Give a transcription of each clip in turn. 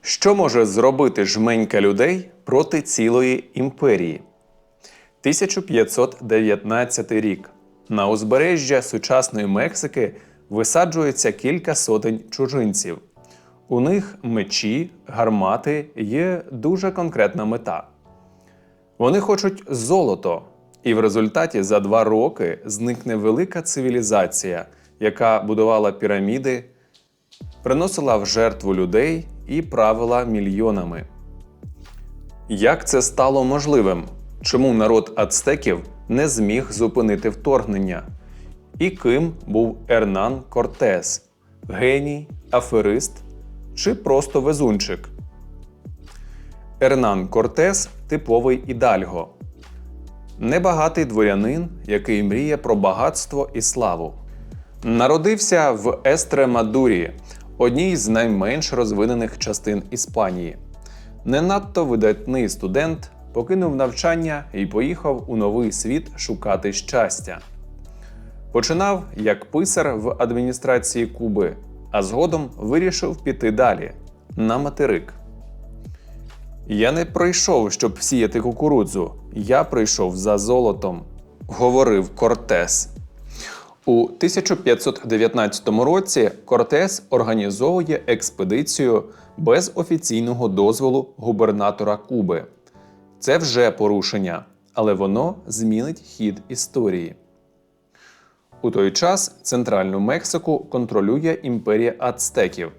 Що може зробити жменька людей проти цілої імперії? 1519 рік. На узбережжя сучасної Мексики висаджується кілька сотень чужинців. У них мечі, гармати є дуже конкретна мета. Вони хочуть золото, і в результаті за два роки зникне велика цивілізація, яка будувала піраміди, приносила в жертву людей і правила мільйонами. Як це стало можливим? Чому народ ацтеків не зміг зупинити вторгнення? І ким був Ернан Кортес? Геній, аферист чи просто везунчик? Ернан Кортес типовий ідальго. Небагатий дворянин, який мріє про багатство і славу. Народився в Естремадурі, одній з найменш розвинених частин Іспанії. Не надто видатний студент покинув навчання і поїхав у новий світ шукати щастя. Починав як писар в адміністрації Куби, а згодом вирішив піти далі на материк. Я не прийшов, щоб сіяти кукурудзу. Я прийшов за золотом, говорив Кортес. У 1519 році Кортес організовує експедицію без офіційного дозволу губернатора Куби. Це вже порушення, але воно змінить хід історії. У той час центральну Мексику контролює імперія ацтеків.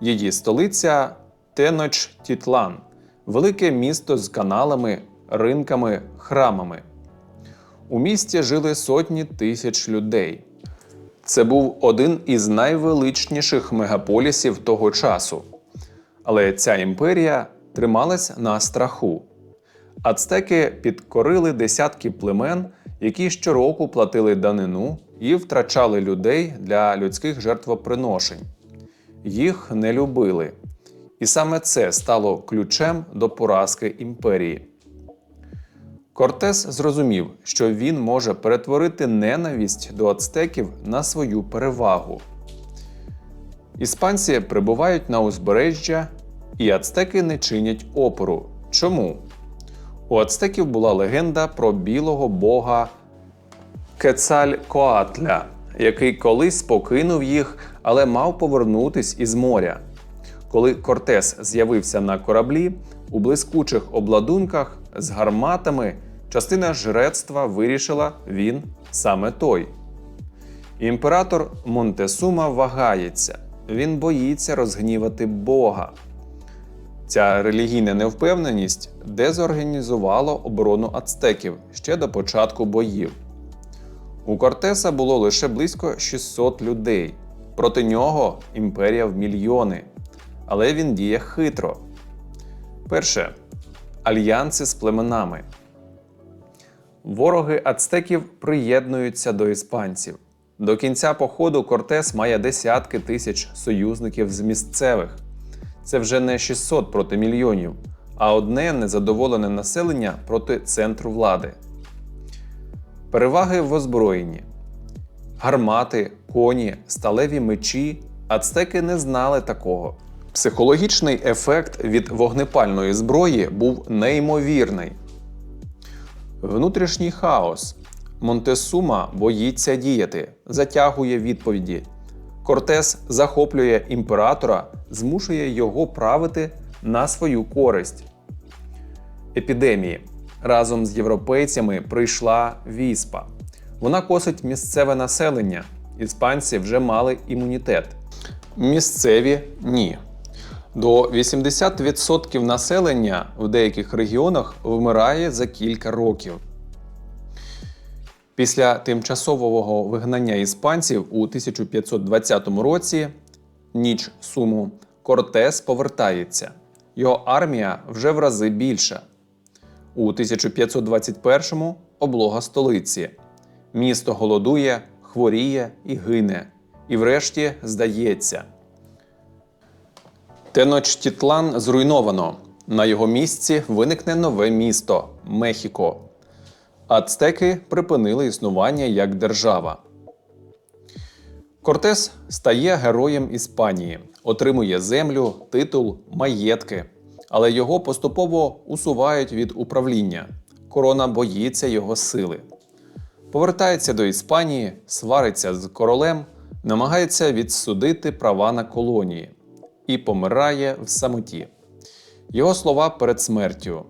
Її столиця Теночтітлан велике місто з каналами, ринками, храмами. У місті жили сотні тисяч людей. Це був один із найвеличніших мегаполісів того часу. Але ця імперія трималась на страху. Ацтеки підкорили десятки племен, які щороку платили данину і втрачали людей для людських жертвоприношень. Їх не любили. І саме це стало ключем до поразки імперії. Кортес зрозумів, що він може перетворити ненависть до ацтеків на свою перевагу. Іспанці прибувають на узбережжя, і ацтеки не чинять опору. Чому? У ацтеків була легенда про білого бога Кецалькоатля, який колись покинув їх, але мав повернутись із моря. Коли Кортес з'явився на кораблі, у блискучих обладунках з гарматами частина жрецтва вирішила він саме той. Імператор Монтесума вагається, він боїться розгнівати Бога. Ця релігійна невпевненість дезорганізувала оборону ацтеків ще до початку боїв. У Кортеса було лише близько 600 людей. Проти нього імперія в мільйони. Але він діє хитро. Перше альянси з племенами. Вороги ацтеків приєднуються до іспанців. До кінця походу Кортес має десятки тисяч союзників з місцевих. Це вже не 600 проти мільйонів, а одне незадоволене населення проти центру влади. Переваги в озброєнні. Гармати, коні, сталеві мечі. Ацтеки не знали такого. Психологічний ефект від вогнепальної зброї був неймовірний. Внутрішній хаос. Монтесума боїться діяти, затягує відповіді. Кортес захоплює імператора, змушує його правити на свою користь. Епідемії. Разом з європейцями прийшла віспа. Вона косить місцеве населення. Іспанці вже мали імунітет. Місцеві ні. До 80% населення в деяких регіонах вмирає за кілька років. Після тимчасового вигнання іспанців у 1520 році ніч суму Кортес повертається. Його армія вже в рази більша. У 1521-му облога столиці. Місто голодує, хворіє і гине. І врешті здається. Теночтітлан зруйновано. На його місці виникне нове місто Мехіко. Ацтеки припинили існування як держава. Кортес стає героєм Іспанії, отримує землю, титул, маєтки, але його поступово усувають від управління. Корона боїться його сили. Повертається до Іспанії, свариться з королем, намагається відсудити права на колонії і помирає в самоті. Його слова перед смертю: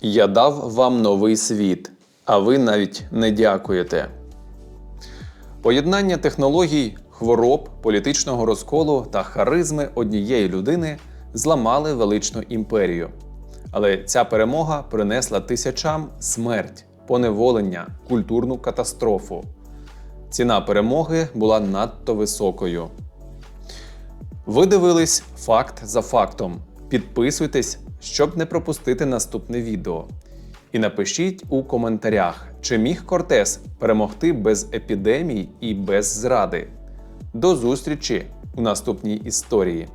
Я дав вам новий світ, а ви навіть не дякуєте. Поєднання технологій, хвороб, політичного розколу та харизми однієї людини зламали величну імперію. Але ця перемога принесла тисячам смерть, поневолення, культурну катастрофу. Ціна перемоги була надто високою. Ви дивились факт за фактом. Підписуйтесь, щоб не пропустити наступне відео. І напишіть у коментарях, чи міг Кортес перемогти без епідемій і без зради. До зустрічі у наступній історії.